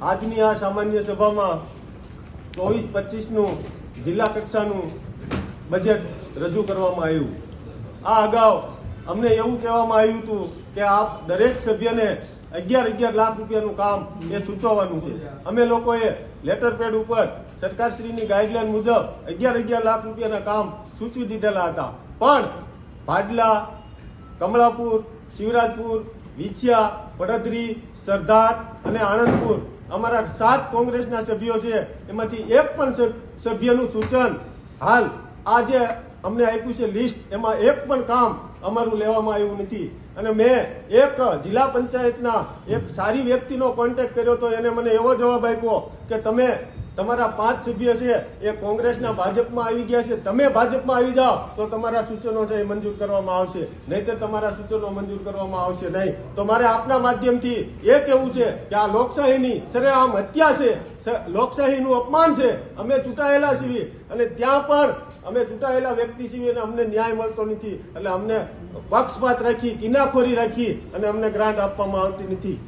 આજની આ સામાન્ય સભામાં ચોવીસ, પચીસનું જિલ્લા કક્ષાનું બજેટ રજૂ કરવામાં આવ્યું. આ અગાઉ અમને એવું કહેવામાં આવ્યું હતું કે આપ દરેક સભ્યને અગિયાર અગિયાર લાખ રૂપિયાનું કામ એ સૂચવવાનું છે. અમે લોકોએ લેટર પેડ ઉપર સરકારશ્રીની ગાઈડલાઈન મુજબ અગિયાર અગિયાર લાખ રૂપિયાના કામ સૂચવી દીધેલા હતા. પણ ભાડલા, કમળાપુર, શિવરાજપુર, વિછિયા પડદરી સરદાર અને આણંદપુર અમારા સાત કોંગ્રેસના સભ્યો છે, એમાંથી એક પણ સભ્યનું સૂચન હાલ આ જે અમને આપ્યું છે લિસ્ટ. એમાં એક પણ કામ અમારું લેવામાં આવ્યું નથી. અને મેં એક જિલ્લા પંચાયતના એક સારી વ્યક્તિનો કોન્ટેક્ટ કર્યો તો એને મને એવો જવાબ આપ્યો કે તમે તમારા પાંચ સભ્ય છે, એ કોંગ્રેસના ભાજપમાં આવી ગયા છે. તમે ભાજપમાં આવી જાઓ તો તમારા સૂચનો છે એ મંજૂર કરવામાં આવશે. નહીતર તમારા સૂચનો મંજૂર કરવામાં આવશે નહીં. તો મારે આપના માધ્યમથી એ કહેવું છે કે આ લોકશાહીની સરેઆમ હત્યા છે. લોકશાહીનું અપમાન છે. અમે ચૂંટાયેલા છીએ. અને ત્યાં પણ અમે ચૂંટાયેલા વ્યક્તિ છીએ અમને ન્યાય મળતો નથી. એટલે અમને પક્ષપાત રાખી, કિનાખોરી રાખી અને અમને ગ્રાન્ટ આપવામાં આવતી નથી.